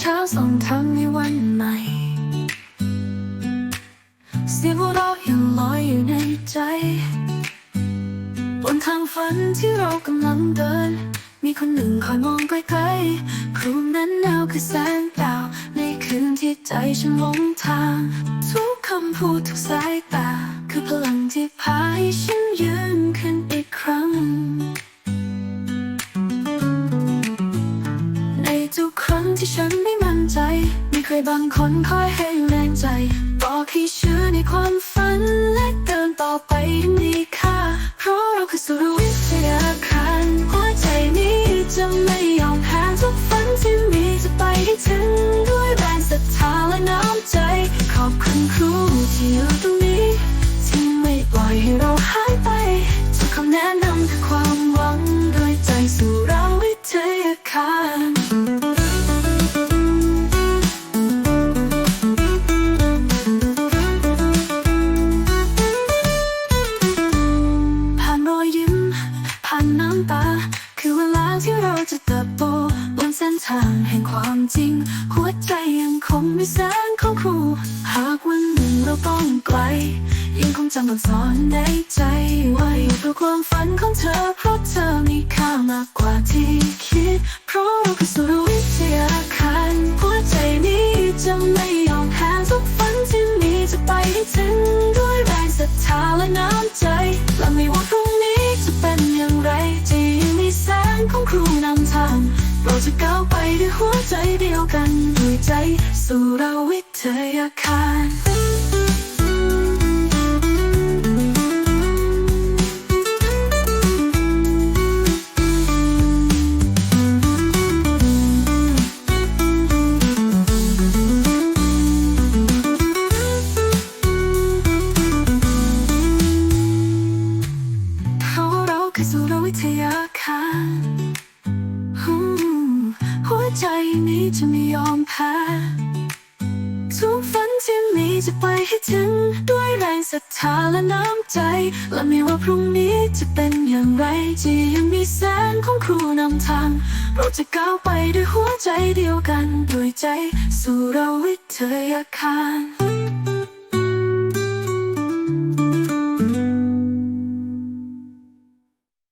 เช้าส่งทางในวันใหม่ เสียงหัวเราะยังลอยอยู่ในใจ บนทางฝันที่เรากำลังเดิน มีคนหนึ่งคอยมองไกลๆครูนั้นแนวคือแสงดาว ในคืนที่ใจฉันหลงทาง ทุกคำพูดทุกสายตา คือพลังที่พาให้ฉันยืนขึ้น ครบางคนคอยให้แรงใจ บอกให้เชื่อในความฝัน และเดินต่อไปให้มีค่าเพราะเราคือสุรวิทยาคารหัวใจนี้จะไม่ยอมแพ้ทุกฝันที่มีจะไปให้ถึง ด้วยแรงศรัทธาและน้ำใจ ขอบคุณครูที่อยู่ตรงนี้ ที่ไม่ปล่อยให้เราหายไปทุกคำแนะนำ ทางแห่งความจริง หัวใจยังคงมีแสงของครู หากวันหนึ่งเราต้องไกล ยังคงจำบทสอนในใจว่าอยู่เพื่อความฝันของเธอเพราะเธอมีค่ามากกว่าที่ ไปด้วยหัวใจเดียวกันด้วยใจสู่เราวิทยาคารเพราเราคือสุรวิทยาคาร ใจนี้จะไม่ยอมแพ้ทุกฝันที่มีจะไปให้ถึง ด้วยแรงศรัทธาและน้ำใจ และไม่ว่าพรุ่งนี้จะเป็นอย่างไรจะยังมีแสงของครูนำทาง เราจะก้าวไปด้วยหัวใจเดียวกัน ด้วยใจ สู่เราวิทยาคาร